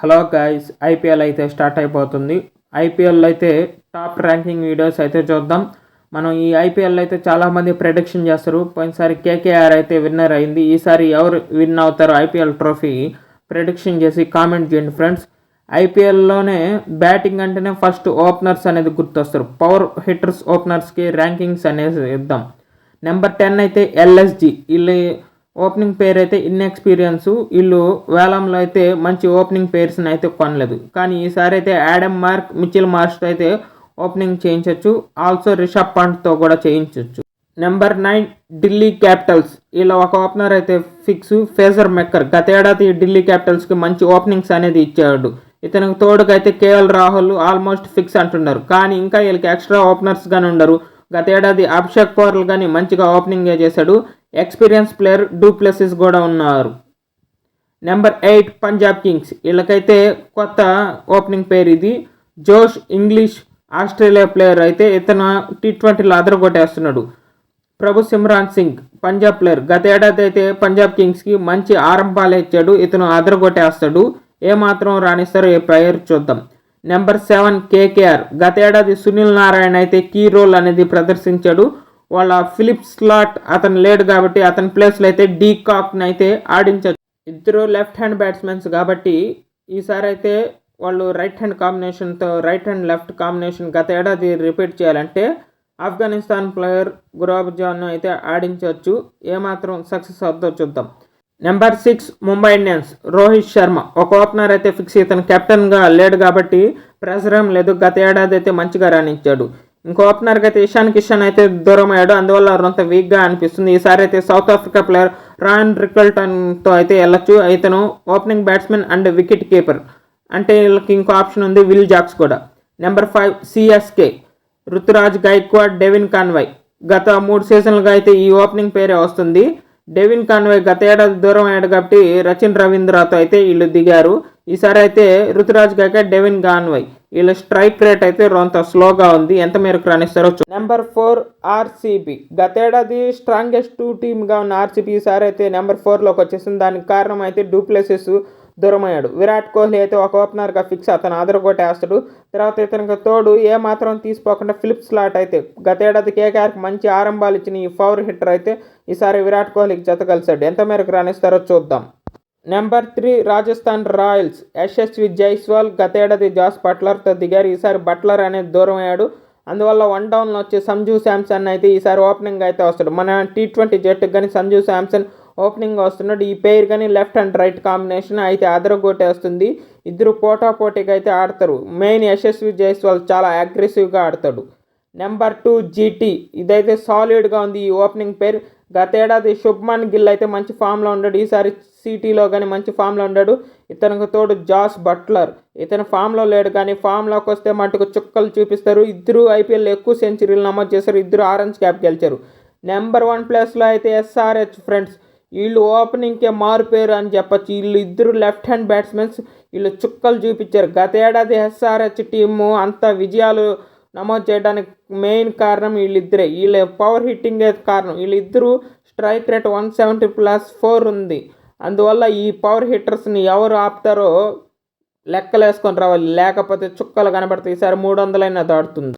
Hello guys IPL అయితే start అయిపోతుంది. IPL అయితే టాప్ ర్యాంకింగ్ వీడియోస్ అయితే చూద్దాం. మనం ఈ ఐపీఎల్ అయితే చాలామంది ప్రెడిక్షన్ చేస్తారు. పోయినసారి కేకేఆర్ అయితే విన్నర్ అయింది. ఈసారి ఎవరు విన్ అవుతారు ఐపీఎల్ ట్రోఫీ ప్రెడిక్షన్ చేసి కామెంట్ చేయండి ఫ్రెండ్స్ ఐపీఎల్లోనే బ్యాటింగ్ అంటేనే ఫస్ట్ ఓపెనర్స్ అనేది గుర్తొస్తారు. పవర్ హిట్టర్స్ ఓపెనర్స్కి ర్యాంకింగ్స్ అనేది ఇద్దాం. నెంబర్ టెన్ అయితే ఎల్ఎస్జి వీళ్ళు ఓపెనింగ్ పేరు అయితే ఇన్ఎక్స్పీరియన్స్. వీళ్ళు వేలంలో అయితే మంచి ఓపెనింగ్ పేర్స్ని అయితే కొనలేదు. కానీ ఈసారి అయితే యాడమ్ మార్క్ మిచిల్ మార్క్స్తో అయితే ఓపెనింగ్ చేయించవచ్చు ఆల్సో రిషబ్ పంట్తో కూడా చేయించవచ్చు నెంబర్ నైన్ ఢిల్లీ క్యాపిటల్స్. వీళ్ళ ఒక ఓపెనర్ అయితే ఫిక్స్. ఫేజర్ మెక్కర్. గతేడాది ఢిల్లీ క్యాపిటల్స్కి మంచి ఓపెనింగ్స్ అనేది ఇచ్చాడు. ఇతనికి తోడుగా అయితే కేఎల్ రాహుల్ ఆల్మోస్ట్ ఫిక్స్ అంటున్నారు. కానీ ఇంకా వీళ్ళకి ఎక్స్ట్రా ఓపెనర్స్ కానీ ఉండరు. గతేడాది అభిషేక్ పోర్లు కానీ మంచిగా ఓపెనింగ్ చేశాడు. ఎక్స్పీరియన్స్ ప్లేయర్ డూప్లెసిస్ కూడా ఉన్నారు. Number eight Punjab Kings. వీళ్ళకైతే కొత్త ఓపెనింగ్ పేరు ఇది. జోష్ ఇంగ్లీష్ ఆస్ట్రేలియా ప్లేయర్ అయితే ఇతను టీ ట్వంటీలో అదరగొట్టేస్తున్నాడు. Prabhsimran Singh Punjab player. గత ఏడాది అయితే పంజాబ్ కింగ్స్కి మంచి ఆరంభాలు ఇచ్చాడు. ఇతను అదరగొట్టేస్తాడు. ఏమాత్రం రాణిస్తారో ఏ ప్లేయర్ చూద్దాం. Number seven KKR. గత ఏడాది సునీల్ నారాయణ అయితే కీ రోల్ అనేది ప్రదర్శించాడు. వాళ్ళ ఫిలిప్ స్లాట్ అతను లేడు కాబట్టి అతని ప్లేస్లో అయితే డీ కాక్ని అయితే ఆడించారు ఇద్దరు లెఫ్ట్ హ్యాండ్ బ్యాట్స్మెన్స్ కాబట్టి ఈసారి అయితే వాళ్ళు రైట్ హ్యాండ్ కాంబినేషన్తో రైట్ హ్యాండ్ లెఫ్ట్ కాంబినేషన్ గత ఏడాది రిపీట్ చేయాలంటే ఆఫ్ఘనిస్తాన్ ప్లేయర్ గురాబ్ జాన్ అయితే ఆడించవచ్చు ఏమాత్రం సక్సెస్ అవుతుందో చూద్దాం. Number six Mumbai Indians Rohit Sharma ఒక ఓపెనర్ అయితే ఫిక్స్ ఇతను కెప్టెన్గా లేడు కాబట్టి ప్రెషర్ ఏం లేదు. గత ఏడాది అయితే మంచిగా రాణించాడు. ఇంకో ఓపెనర్గా అయితే ఇషాన్ కిషన్ అయితే దూరం అయ్యాడు. అందువల్ల కొంత వీక్గా అనిపిస్తుంది. ఈసారి అయితే సౌత్ ఆఫ్రికా ప్లేయర్ రాయన్ రికల్టన్తో అయితే వెళ్ళొచ్చు. ఇతను opening batsmen and wicket keeper అంటే వీళ్ళకి ఇంకో ఆప్షన్ ఉంది విల్ జాక్స్ కూడా. Number five CSK Ruturaj Gaikwad Devon Conway గత మూడు సీజన్లుగా అయితే ఈ ఓపెనింగ్ పేరే వస్తుంది. డెవిన్ కాన్వే గత ఏడాది దూరం అయ్యాడు కాబట్టి రచిన్ రవీంద్రతో అయితే వీళ్ళు దిగారు. ఈసారి అయితే ఋతురాజ్ గాక డెవిన్ కాన్వై. వీళ్ళ స్ట్రైక్ రేట్ అయితే రొంత స్లోగా ఉంది. ఎంత మేరకు రాణిస్తారో నెంబర్ ఫోర్ ఆర్సీబీ. గతేడాది స్ట్రాంగెస్ట్ టూ టీమ్గా ఉన్న ఆర్సీబీ ఈసారి అయితే నెంబర్ ఫోర్లోకి వచ్చేసింది. దానికి కారణం అయితే డూప్లెసెస్ దూరమయ్యాడు. విరాట్ కోహ్లీ అయితే ఒక ఓపెనర్గా ఫిక్స్ అతను ఆదరగొట్టేస్తాడు. తర్వాత ఇతనికి తోడు ఏ మాత్రం తీసుకోకుండా ఫిలిప్ స్లాట్ అయితే గతేడాది కేకేఆర్కి మంచి ఆరంభాలు ఇచ్చిన ఈ పవర్ హిట్టర్ అయితే ఈసారి విరాట్ కోహ్లీకి జత కలిశాడు. ఎంత మేరకు రాణిస్తారో చూద్దాం. Number three Rajasthan Royals Yashasvi Jaiswal గతేడాది జాస్ బట్లర్తో దిగారు. ఈసారి బట్లర్ అనేది దూరం అయ్యాడు అందువల్ల వన్ డౌన్లో వచ్చే సంజు శాంసన్ అయితే ఈసారి ఓపెనింగ్ అయితే వస్తాడు. మన టీ ట్వంటీ జట్టుకు కానీ సంజు శాంసన్ ఓపెనింగ్ వస్తున్నాడు. ఈ పేరు కానీ లెఫ్ట్ అండ్ రైట్ కాంబినేషన్ అయితే అదరగొట్టేస్తుంది. ఇద్దరు పోటా పోటీగా అయితే ఆడతారు. మెయిన్ యశస్వి జైస్వాల్ చాలా అగ్రెసివ్గా ఆడతాడు. నెంబర్ టూ జీటీ ఇదైతే సాలిడ్గా ఉంది ఈ ఓపెనింగ్ పేరు గతేడాది శుభ్మన్ గిల్ అయితే మంచి ఫామ్లో ఉన్నాడు. ఈసారి సిటీలో కానీ మంచి ఫామ్లో ఉన్నాడు. ఇతనికి తోడు జాస్ బట్లర్. ఇతను ఫామ్లో లేడు కానీ ఫామ్లోకి వస్తే మటుకు చుక్కలు చూపిస్తారు. ఇద్దరు ఐపీఎల్ ఎక్కువ సెంచరీలు నమోదు చేశారు. ఇద్దరు ఆరెంజ్ క్యాప్ గెలిచారు. నెంబర్ వన్ ప్లేస్లో అయితే ఎస్ఆర్హెచ్ ఫ్రెండ్స్ వీళ్ళు ఓపెనింగ్కే మారుపేరు అని చెప్పచ్చు. వీళ్ళు ఇద్దరు లెఫ్ట్ హ్యాండ్ బ్యాట్స్మెన్స్ వీళ్ళు చుక్కలు చూపించారు. గత ఏడాది ఎస్ఆర్హెచ్ టీము అంత విజయాలు నమోదు చేయడానికి మెయిన్ కారణం వీళ్ళిద్దరే. వీళ్ళ పవర్ హిట్టింగే కారణం. వీళ్ళిద్దరూ strike rate one seventy plus four ఉంది. అందువల్ల ఈ పవర్ హిట్టర్స్ని ఎవరు ఆపుతారో లెక్కలేసుకొని రావాలి. లేకపోతే చుక్కలు కనబడతాయి. ఈసారి మూడు వందలైనా దాడుతుంది